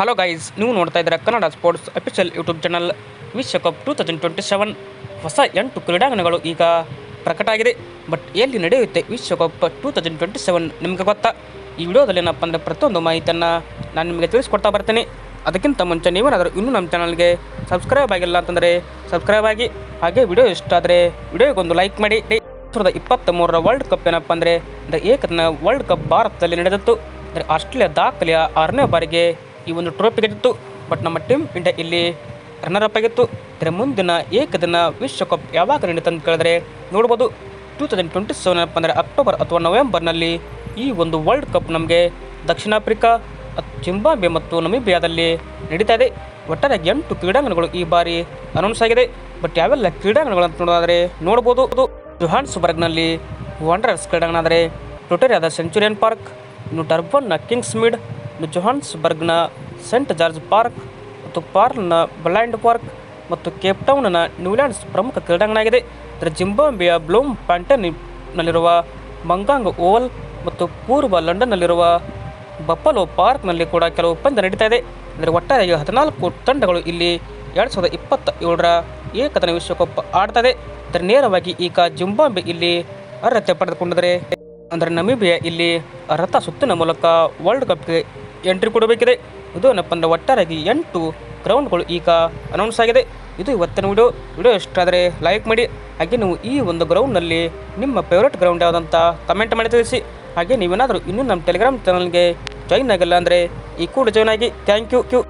Hello guys ನೀವು ನೋಡ್ತಾ ಇದ್ದೀರಾ Kannada sports official YouTube channel ವಿಶ್ವಕಪ್ ಟೂ ತೌಸಂಡ್ ಟ್ವೆಂಟಿ ಸೆವೆನ್ ಹೊಸ ಎಂಟು ಕ್ರೀಡಾಂಗಣಗಳು ಈಗ ಪ್ರಕಟ ಆಗಿದೆ. ಬಟ್ ಎಲ್ಲಿ ನಡೆಯುತ್ತೆ ವಿಶ್ವಕಪ್ ಟೂ ತೌಸಂಡ್ ಟ್ವೆಂಟಿ ಸೆವೆನ್ ನಿಮಗೆ ಗೊತ್ತಾ? ಈ ವಿಡಿಯೋದಲ್ಲಿ ಏನಪ್ಪ ಅಂದರೆ ಪ್ರತಿಯೊಂದು ಮಾಹಿತಿಯನ್ನು ನಾನು ನಿಮಗೆ ತಿಳಿಸ್ಕೊಡ್ತಾ ಬರ್ತೀನಿ. ಅದಕ್ಕಿಂತ ಮುಂಚೆ ನೀವೇನಾದರೂ ಇನ್ನೂ ನಮ್ಮ ಚಾನಲ್ಗೆ ಸಬ್ಸ್ಕ್ರೈಬ್ ಆಗಿಲ್ಲ ಅಂತಂದರೆ ಸಬ್ಸ್ಕ್ರೈಬ್ ಆಗಿ. ಹಾಗೆ ವಿಡಿಯೋ ಇಷ್ಟ ಆದರೆ ವಿಡಿಯೋಗೊಂದು ಲೈಕ್ ಮಾಡಿ. ಸಾವಿರದ ಇಪ್ಪತ್ತ ಮೂರರ ವರ್ಲ್ಡ್ ಕಪ್ ಏನಪ್ಪ ಅಂದರೆ ದ ಏಕದಿನ ವರ್ಲ್ಡ್ ಕಪ್ ಭಾರತದಲ್ಲಿ ನಡೆದಿತ್ತು ಅಂದರೆ ಆಸ್ಟ್ರೇಲಿಯಾ ದಾಖಲೆಯ ಆರನೇ ಬಾರಿಗೆ ಈ ಒಂದು ಟ್ರೋಫಿ ಗೆದ್ದಿತ್ತು. ಬಟ್ ನಮ್ಮ ಟೀಮ್ ಇಂಡಿಯಾ ಇಲ್ಲಿ ರನ್ನರ್ ಅಪ್ ಆಗಿತ್ತು. ಇದರ ಮುಂದಿನ ಏಕದಿನ ವಿಶ್ವಕಪ್ ಯಾವಾಗ ನಡೆಯುತ್ತೆ ಅಂತ ಕೇಳಿದ್ರೆ ನೋಡ್ಬೋದು. ಟೂ ತೌಸಂಡ್ ಟ್ವೆಂಟಿ ಸೆವೆನ್ ಅಂದರೆ ಅಕ್ಟೋಬರ್ ಅಥವಾ ನವೆಂಬರ್ನಲ್ಲಿ ಈ ಒಂದು ವರ್ಲ್ಡ್ ಕಪ್ ನಮಗೆ ದಕ್ಷಿಣ ಆಫ್ರಿಕಾ ಚಿಂಬಾಬೆ ಮತ್ತು ನಮಿಬಿಯಾದಲ್ಲಿ ನಡೀತಾ ಇದೆ. ಒಟ್ಟಾರೆ ಎಂಟು ಕ್ರೀಡಾಂಗಣಗಳು ಈ ಬಾರಿ ಅನೌನ್ಸ್ ಆಗಿದೆ. ಬಟ್ ಯಾವೆಲ್ಲ ಕ್ರೀಡಾಂಗಣಗಳು ಅಂತ ನೋಡೋದಾದರೆ ನೋಡ್ಬೋದು. ಜೊಹಾನ್ಸ್ಬರ್ಗ್ನಲ್ಲಿ ವಂಡರ್ಸ್ ಕ್ರೀಡಾಂಗಣ ಆದರೆ ಟೊಟೆರಿಯಾದ ಸೆಂಚುರಿಯನ್ ಪಾರ್ಕ್ ಇನ್ನು ಡರ್ಬನ್ನ ಕಿಂಗ್ಸ್ ಮಿಡ್ ಜೊಹಾನ್ಸ್ಬರ್ಗ್ನ ಸೆಂಟ್ ಜಾರ್ಜ್ ಪಾರ್ಕ್ ಮತ್ತು ಪಾರ್ಲ್ನ ಬಲ್ಯಾಂಡ್ ಪಾರ್ಕ್ ಮತ್ತು ಕೇಪ್ ಟೌನ್ನ ನ್ಯೂಲ್ಯಾಂಡ್ಸ್ ಪ್ರಮುಖ ಕ್ರೀಡಾಂಗಣವಾಗಿದೆ ಇದರ ಜಿಂಬಾಂಬೆಯ ಬ್ಲೂಮ್ ಪ್ಯಾಂಟನ್ನಲ್ಲಿರುವ ಮಂಗಾಂಗ್ ಓವಲ್ ಮತ್ತು ಪೂರ್ವ ಲಂಡನ್ನಲ್ಲಿರುವ ಬಪ್ಪಲೋ ಪಾರ್ಕ್ನಲ್ಲಿ ಕೂಡ ಕೆಲವು ಪಂದ್ಯ ನಡೀತಾ ಇದೆ. ಅಂದರೆ ಒಟ್ಟಾರೆಯಾಗಿ ಹದಿನಾಲ್ಕು ತಂಡಗಳು ಇಲ್ಲಿ ಎರಡು ಸಾವಿರದ ಇಪ್ಪತ್ತ ಏಳರ ಏಕದಿನ ವಿಶ್ವಕಪ್ ಆಡ್ತದೆ. ಇದರ ನೇರವಾಗಿ ಈಗ ಜಿಂಬಾಂಬೆ ಇಲ್ಲಿ ಅರ್ಹತೆ ಪಡೆದುಕೊಂಡಿದ್ದಾರೆ. ಅಂದರೆ ನಮೀಬಿಯಾ ಇಲ್ಲಿ ಅರ್ಹತಾ ಸುತ್ತಿನ ಮೂಲಕ ವರ್ಲ್ಡ್ ಕಪ್ಗೆ ಎಂಟ್ರಿ ಕೊಡಬೇಕಿದೆ. ಇದು ಏನಪ್ಪ ಅಂದರೆ ಒಟ್ಟಾರಾಗಿ ಎಂಟು ಗ್ರೌಂಡ್ಗಳು ಈಗ ಅನೌನ್ಸ್ ಆಗಿದೆ. ಇದು ಇವತ್ತಿನ ವಿಡಿಯೋ ವಿಡಿಯೋ ಇಷ್ಟ ಆದರೆ ಲೈಕ್ ಮಾಡಿ. ಹಾಗೆ ನೀವು ಈ ಒಂದು ಗ್ರೌಂಡ್ನಲ್ಲಿ ನಿಮ್ಮ ಫೇವ್ರೇಟ್ ಗ್ರೌಂಡ್ ಯಾವುದಂತ ಕಮೆಂಟ್ ಮಾಡಿ ತಿಳಿಸಿ. ಹಾಗೆ ನೀವೇನಾದರೂ ಇನ್ನೂ ನಮ್ಮ ಟೆಲಿಗ್ರಾಮ್ ಚಾನಲ್ಗೆ ಜಾಯ್ನ್ ಆಗಿಲ್ಲ ಅಂದರೆ ಈ ಕೂಡ ಜಾಯ್ನ್ ಆಗಿ. Thank U Q